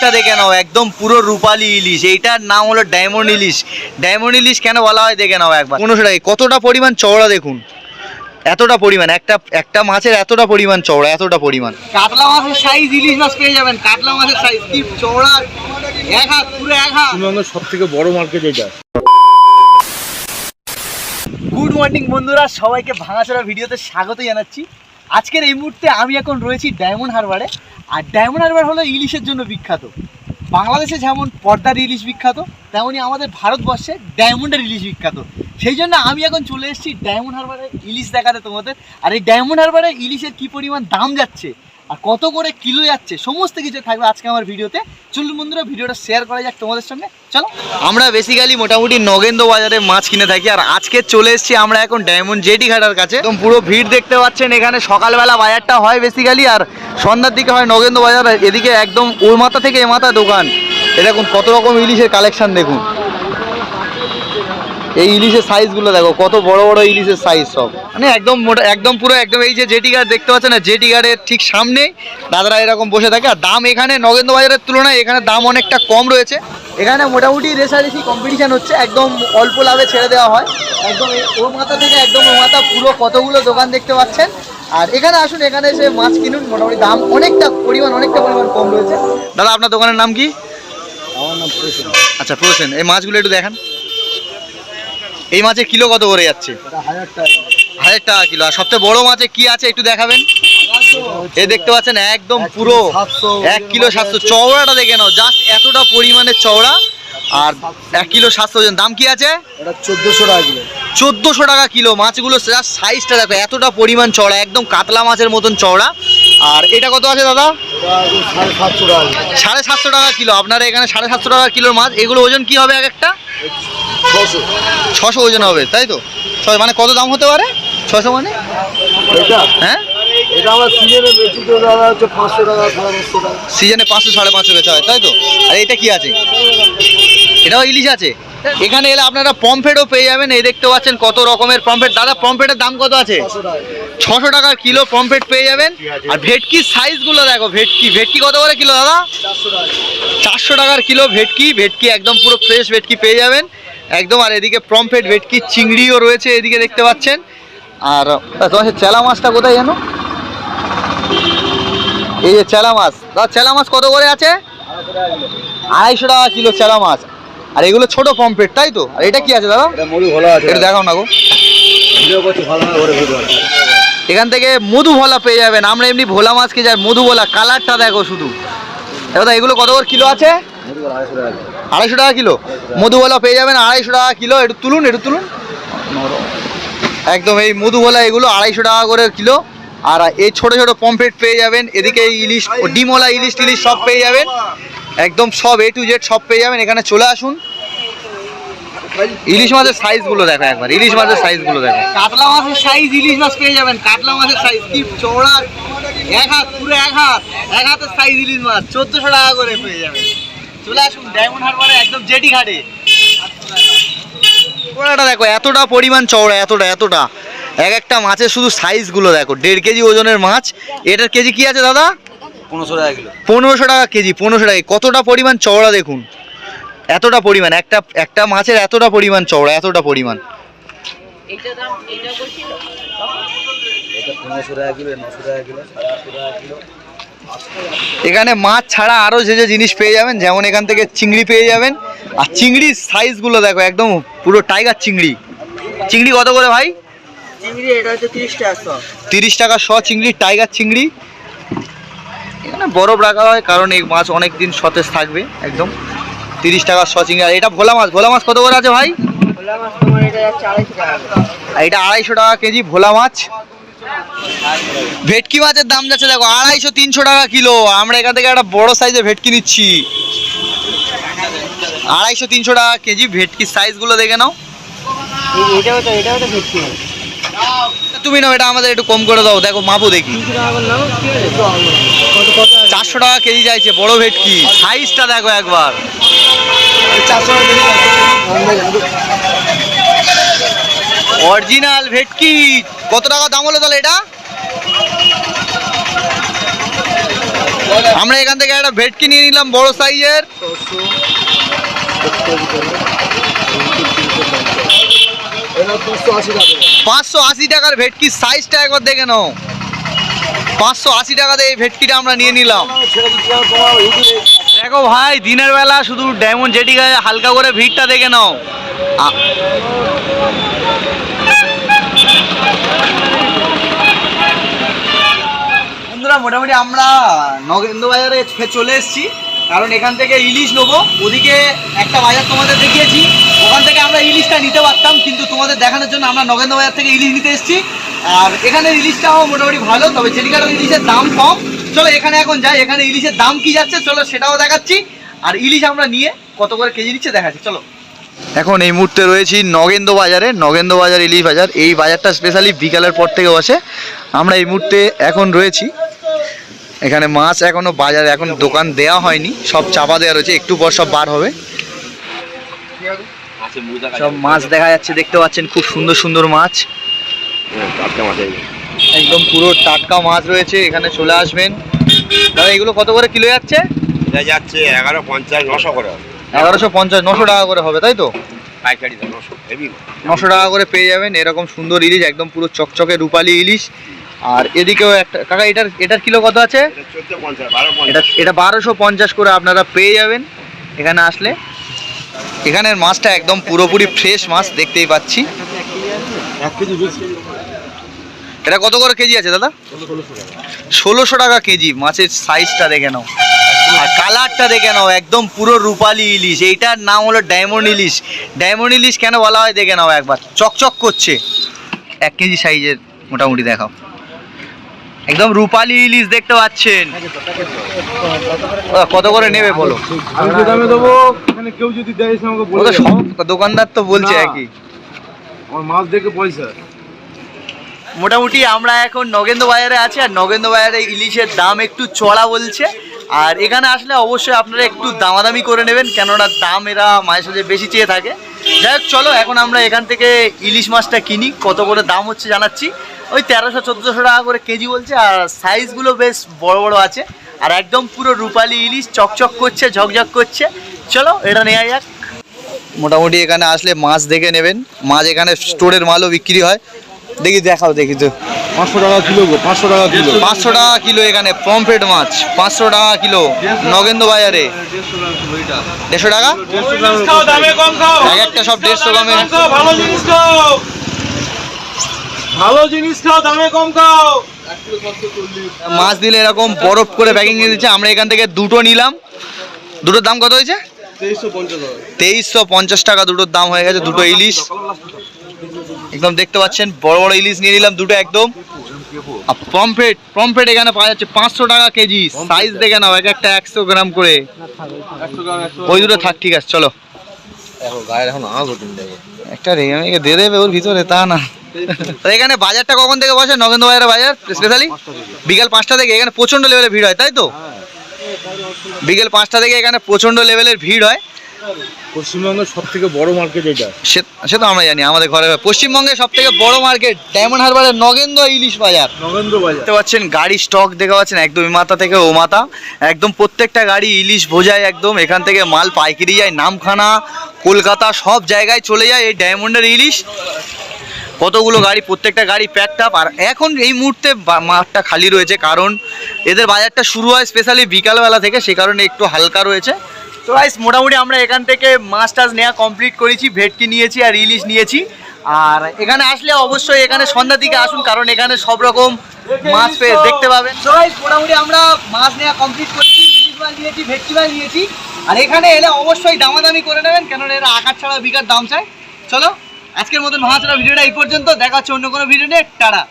মুখটা দেখে নাও একদম পুরো রূপালি ইলিশ। এইটার নাম হলো ডায়মন্ড ইলিশ। ডায়মন্ড ইলিশ কেন বলা হয় দেখে নাও একবার। পনেরোশো টাকা। কতটা পরিমাণ চওড়া দেখুন? এতটা পরিমাণ। একটা একটা মাছের এতটা পরিমাণ চওড়া এতটা পরিমাণ। কাতলা মাছের সাইজ ইলিশ মাছ পেয়ে যাবেন। কাতলা মাছের সাইজ কি চওড়া? এক হাত পুরো এক হাত। পশ্চিমবঙ্গের সব থেকে বড় মার্কেট এটা গুড মর্নিং বন্ধুরা সবাইকে ভাঙাচোরা ভিডিওতে স্বাগত জানাচ্ছি। আজকের এই মুহূর্তে আমি এখন রয়েছি ডায়মন্ড হারবারে। আর ডায়মন্ড হারবার হলো ইলিশের জন্য বিখ্যাত। বাংলাদেশে যেমন পর্দার ইলিশ বিখ্যাত তেমনই আমাদের ভারতবর্ষে ডায়মন্ডের ইলিশ বিখ্যাত। সেই জন্য আমি এখন চলে এসেছি ডায়মন্ড হারবারে ইলিশ দেখাতে তোমাদের। আর এই ডায়মন্ড হারবারে ইলিশের কী পরিমাণ দাম যাচ্ছে আর কত করে কিলো যাচ্ছে, সমস্ত কিছু থাকবে আজকে আমার ভিডিওতে। চলুন বন্ধুরা, ভিডিওটা শেয়ার করা যাক তোমাদের সঙ্গে। চলো। আমরা বেসিক্যালি মোটামুটি নগেন্দ্র বাজারে মাছ কিনে থাকি, আর আজকে চলে এসেছি আমরা এখন ডায়মন্ড জেটি ঘাটার কাছে। একদম পুরো ভিড় দেখতে পাচ্ছেন, এখানে সকালবেলা বাজারটা হয় বেসিক্যালি আর সন্ধ্যার দিকে হয় নগেন্দ্র বাজার এদিকে একদম ওর মাথা থেকে এ মাথা দোকান। এরকম কত রকম ইলিশের কালেকশন দেখুন। এই ইলিশের সাইজগুলো দেখো কত বড় বড় ইলিশের সাইজ সব। মানে একদম মোটা একদম পুরো একদম এই যে জেটি গার্ড দেখতে পাচ্ছেন না জেটি গার্ডের ঠিক সামনে দাদারা এরকম বসে থাকে। আর দাম এখানে নগেন্দ্র বাজারের তুলনায় এখানে দাম অনেকটা কম রয়েছে। এখানে মোটামুটি রেসারেসি কম্পিটিশন হচ্ছে একদম অল্প লাভে ছেড়ে দেওয়া হয়। একদম ও মাথা থেকে একদম ও মাথা পুরো কতগুলো দোকান দেখতে পাচ্ছেন। আর এখানে আসুন এখানে এসে মাছ কিনুন মোটামুটি দাম অনেকটা পরিমাণ অনেকটা পরিমাণ কম রয়েছে। দাদা আপনার দোকানের নাম কি? আমার নাম প্রসেন। আচ্ছা প্রসেন। এই মাছগুলো একটু দেখান। এই মাছের কিলো কত করে যাচ্ছে? হাজার টাকা কিলো। আর সবচেয়ে বড় মাছে কি আছে একটু দেখাবেন? এ দেখতে পাচ্ছেন একদম পুরো। এক কিলো সাতশো। চওড়াটা দেখে নাও জাস্ট এতটা পরিমাণে চওড়া। আর এক কিলো সাতশো ওজন। দাম কি আছে? চোদ্দশো টাকা কিলো। চোদ্দোশো টাকা কিলো। মাছগুলো জাস্ট সাইজটা দেখো এতটা পরিমাণ চওড়া একদম কাতলা মাছের মতন চওড়া। আর এটা কত আছে দাদা? সাড়ে সাতশো টাকা কিলো। আপনারা এখানে সাড়ে সাতশো টাকা কিলোর মাছ। এগুলো ওজন কি হবে এক একটা ছশো ওজন হবে তাই তো? ছয় মানে কত দাম হতে পারে? ছশো মানে? এটা? হ্যাঁ? সিজনে পাঁচশো সাড়ে পাঁচশো বেচা হয় তাই তো? আর এটা কি আছে? এটাও ইলিশ আছে? এখানে এলে আপনারা পমফ্রেটও পেয়ে যাবেন। এই দেখতে পাচ্ছেন কত রকমের পমফ্রেট দাদা পমফ্রেটের দাম কত আছে? ছশো টাকা টাকার কিলো পমফ্রেট পেয়ে যাবেন। আর ভেটকির সাইজগুলো দেখো ভেটকি। ভেটকি কত করে কিলো দাদা? চারশো টাকার কিলো ভেটকি। ভেটকি একদম পুরো ফ্রেশ ভেটকি পেয়ে যাবেন। একদম আর এদিকে পমফ্রেট ভেটকি চিংড়িও রয়েছে এদিকে দেখতে পাচ্ছেন। আর তোমার সে চেলা মাছটা কোথায় জানো? এই যে চেলা মাছ। দাদা চেলা মাছ কত করে আছে? আড়াইশো টাকা কিলো চেলা মাছ। আর এগুলো ছোট পমফ্রেট তাই তো? আর এটা কি আছে দাদা? এটা দেখাও না গো। ভালো এখান থেকে মধু ভোলা পেয়ে যাবেন। আমরা এমনি ভোলা মাছ খেয়ে যাই। মধু ভোলা কালারটা দেখো শুধু। দাদা এগুলো কত করে কিলো আছে? আড়াইশো টাকা কিলো। মধুবলা পেয়ে যাবেন আড়াইশো টাকা কিলো। একটু তুলুন একটু তুলুন। একদম এই মধুবলা এগুলো আড়াইশো টাকা করে কিলো। আর এই ছোট ছোট পমফ্রেট পেয়ে যাবেন। এদিকে ইলিশ ও ডিমওয়ালা ইলিশ টিলিশ সব পেয়ে যাবেন। একদম সব এ টু জেড সব পেয়ে যাবেন। এখানে চলে আসুন। ইলিশ মাছের সাইজগুলো দেখো একবার ইলিশ মাছের সাইজগুলো দেখো। কাতলা মাছের সাইজ ইলিশ মাছ পেয়ে যাবেন কাতলা মাছের সাইজ কি চওড়া এক হাত পুরো এক হাত এক হাতের সাইজ ইলিশ মাছ চোদ্দশো টাকা করে পেয়ে যাবেন। চলে আসুন ডায়মন্ড হারবারে একদম জেটি ঘাটে। চওড়াটা দেখো এতটা পরিমাণ চওড়া এতটা এতটা। এক একটা মাছের শুধু সাইজগুলো দেখো দেড় কেজি ওজনের মাছ। এটার কেজি কি আছে দাদা? পনেরোশো টাকা কিলো। পনেরোশো টাকা কেজি পনেরোশো টাকা কতটা পরিমাণ চওড়া দেখুন। এতটা পরিমাণ একটা একটা মাছের এতটা পরিমাণ চওড়া এতটা পরিমাণ। এখানে মাছ ছাড়া আরও যে যে জিনিস পেয়ে যাবেন যেমন এখান থেকে চিংড়ি পেয়ে যাবেন। আর চিংড়ির সাইজগুলো দেখো একদম পুরো টাইগার চিংড়ি। চিংড়ি কত করে ভাই? চিংড়ি এটা হচ্ছে তিরিশ টাকা শ। তিরিশ টাকা শ চিংড়ি টাইগার চিংড়ি। এখানে বরফ রাখা হয় কারণ এই মাছ অনেক দিন সতেজ থাকবে একদম। তিরিশ টাকা শ চিংড়ি আর এটা ভোলা মাছ ভোলা মাছ কত করে আছে ভাই? এটা আড়াইশো টাকা আর এটা আড়াইশো টাকা কেজি ভোলা মাছ। ভেটকি মাছের দাম যাচ্ছে দেখো আড়াইশো তিনশো টাকা কিলো। আমরা এখান থেকে একটা বড় সাইজের ভেটকি নিচ্ছি। আড়াইশো তিনশো টাকা কেজি ভেটকির সাইজগুলো দেখে নাও। তুমি নাও এটা আমাদের একটু কম করে দাও। দেখো মাপো দেখি। চারশো টাকা কেজি চাইছে, বড় ভেটকি। সাইজটা দেখো একবার। অরিজিনাল ভেটকি। কত টাকা দাম হলো তাহলে এটা? আমরা এখান থেকে একটা ভেটকি নিয়ে নিলাম বড় সাইজের। পাঁচশো আশি টাকার ভেটকির সাইজটা একবার দেখে নাও। পাঁচশো আশি টাকাতে এই ভেটকিটা আমরা নিয়ে নিলাম। দেখো ভাই, দিনের বেলা শুধু ডায়মন্ড জেটি হালকা করে ভিড়টা দেখে নাও। বন্ধুরা, মোটামুটি আমরা নগেন্দ্র বাজারে চলে এসেছি। কারণ এখান থেকে ইলিশ নেব। ওদিকে একটা বাজার তোমাদের দেখিয়েছি। ওখান থেকে আমরা ইলিশটা নিতে পারতাম, কিন্তু তোমাদের দেখানোর জন্য আমরা নগেন্দ্র বাজার থেকে ইলিশ নিতে এসেছি। আর এখানে ইলিশটাও মোটামুটি ভালো তবে চেলিকাটার ইলিশের দাম কম চলো এখানে এখন যাই এখানে ইলিশের দাম কি যাচ্ছে চলো সেটাও দেখাচ্ছি। আর ইলিশ আমরা নিয়ে কত করে কেজি দিচ্ছে দেখাচ্ছি চলো। এখন এই মুহূর্তে রয়েছি নগেন্দ্র বাজারে নগেন্দ্র বাজার ইলিশ বাজার। এই বাজারটা স্পেশালি বিকালের পর থেকে বসে। আমরা এই মুহূর্তে এখন রয়েছি। এখানে মাছ এখনও বাজারে এখন দোকান দেওয়া হয়নি। সব চাপা দেওয়া রয়েছে একটু পর সব বার হবে। সব মাছ দেখা যাচ্ছে দেখতে পাচ্ছেন খুব সুন্দর সুন্দর মাছ। একদম পুরো টাটকা মাছ রয়েছে এখানে চলে আসবেন। দাদা এগুলো কত করে কিলো যাচ্ছে? এটা যাচ্ছে এগারো পঞ্চাশ নশো করে এগারোশো পঞ্চাশ নশো টাকা করে হবে তাই তো? পাইকারি নশো টাকা করে পেয়ে যাবেন এরকম সুন্দর ইলিশ একদম পুরো চকচকে রূপালি ইলিশ। আর এদিকেও একটা কাকা এটার এটার কিলো কত আছে? এটা এটা বারোশো পঞ্চাশ করে আপনারা পেয়ে যাবেন এখানে আসলে। এখানের মাছটা একদম পুরোপুরি ফ্রেশ মাছ দেখতেই পাচ্ছি। এক কেজি এটা কত করে কেজি আছে দাদা? ষোলোশো টাকা কেজি মাছের সাইজটা দেখে নাও। আর কালারটা দেখে নাও একদম পুরো রূপালি ইলিশ। এইটার নাম হলো ডায়মন্ড ইলিশ। ডায়মন্ড ইলিশ কেন বলা হয় দেখে নাও একবার। চকচক করছে। এক কেজি সাইজের মোটামুটি দেখাও। একদম রূপালি ইলিশ দেখতে পাচ্ছেন। কত করে নেবে বলো? দামে দেবো এখানে কেউ যদি দেয় দোকানদার তো বলছে। একই। আমার মাছ দেখে পয়সা। মোটামুটি আমরা এখন নগেন্দ্র বাজারে আছি, আর নগেন্দ্র বাজারে ইলিশের দাম একটু চড়া বলছে। আর এখানে আসলে অবশ্যই আপনারা একটু দামাদামি করে নেবেন, কেননা দাম এরা মাঝে সাঝে বেশি চেয়ে থাকে। যাই হোক, চলো, এখন আমরা এখান থেকে ইলিশ মাছটা কিনি, কত করে দাম হচ্ছে জানাচ্ছি। ওই তেরোশো, চোদ্দোশো টাকা করে কেজি বলছে, আর সাইজগুলো বেশ বড় বড় আছে। আর একদম পুরো রূপালি ইলিশ, চকচক করছে, ঝকঝক করছে। চলো, এটা নেওয়া যাক। মোটামুটি এখানে আসলে মাছ দেখে নেবেন। মাছ এখানে স্টোরের মালও বিক্রি হয়। দেখি দেখাও দেখি তো। পাঁচশো টাকা কিলো গো পাঁচশো টাকা কিলো। পাঁচশো টাকা কিলো এখানে পমফ্রেট মাছ পাঁচশো টাকা কিলো নগেন্দ্র বাজারে। দেড়শো টাকা? এক একটা সব দেড়শো গ্রামে ভালো জিনিস খাও ভালো জিনিস খাও দামে কম খাও। মাছ দিলে এরকম বরফ করে প্যাকিং দিচ্ছে। আমরা এখান থেকে দুটো নিলাম। দুটোর দাম কত হয়েছে? তেইশশো তেইশশো পঞ্চাশ টাকা দুটোর দাম হয়ে গেছে দুটো ইলিশ। একদম দেখতে পাচ্ছেন বড় বড় ইলিশ নিয়ে নিলাম দুটো একদম। পমফ্রেট পমফ্রেট এখানে পাওয়া যাচ্ছে পাঁচশো টাকা কেজি সাইজ দেখে। নাও এক একটা একশো গ্রাম করে। ওই দুটো থাক ঠিক আছে চলো। একটা রেগে দিয়ে দেবে ওর ভিতরে তা না। এখানে বাজারটা কখন থেকে বসে? নগেন্দ্র বাজারের বাজার স্পেশালি বিকাল পাঁচটা থেকে এখানে প্রচণ্ড লেভেলের ভিড় হয় তাই তো? বিকেল পাঁচটা থেকে এখানে প্রচণ্ড লেভেলের ভিড় হয়। পশ্চিমবঙ্গের সব থেকে বড় মার্কেট এটা সে তো আমরা জানি আমাদের ঘরে পশ্চিমবঙ্গের সব থেকে বড় মার্কেট ডায়মন্ড হারবারের নগেন্দ্র ইলিশ বাজার। নগেন্দ্র বাজার। দেখতে পাচ্ছেন গাড়ি স্টক দেখা পাচ্ছেন একদম এই মাথা থেকে ও মাথা। একদম প্রত্যেকটা গাড়ি ইলিশ বোঝায় একদম এখান থেকে মাল পাইকারি যায় নামখানা কলকাতা সব জায়গায় চলে যায় এই ডায়মন্ডের ইলিশ। কতগুলো গাড়ি প্রত্যেকটা গাড়ি প্যাকড আপ আর এখন এই মুহূর্তে মাঠটা খালি রয়েছে কারণ এদের বাজারটা শুরু হয় স্পেশালি বিকালবেলা থেকে সে কারণে একটু হালকা রয়েছে। তো গাইস মোটামুটি আমরা এখান থেকে মাছ টাছ নেওয়া কমপ্লিট করেছি ভেটকি নিয়েছি আর ইলিশ নিয়েছি। আর এখানে আসলে অবশ্যই এখানে সন্ধ্যার দিকে আসুন কারণ এখানে সব রকম মাছ পেয়ে দেখতে পাবেন। তো গাইস মোটামুটি আমরা মাছ নেওয়া কমপ্লিট করেছি ইলিশ মাছ নিয়েছি ভেটকি মাছ নিয়েছি। আর এখানে এলে অবশ্যই দামাদামি করে নেবেন কেননা এরা আকার ছাড়া বিকার দাম চায়। চলো আজকের মতন ভাঙাচড়া ভিডিওটা এই পর্যন্ত দেখা হচ্ছে অন্য কোনো ভিডিও নিয়ে। টাটা।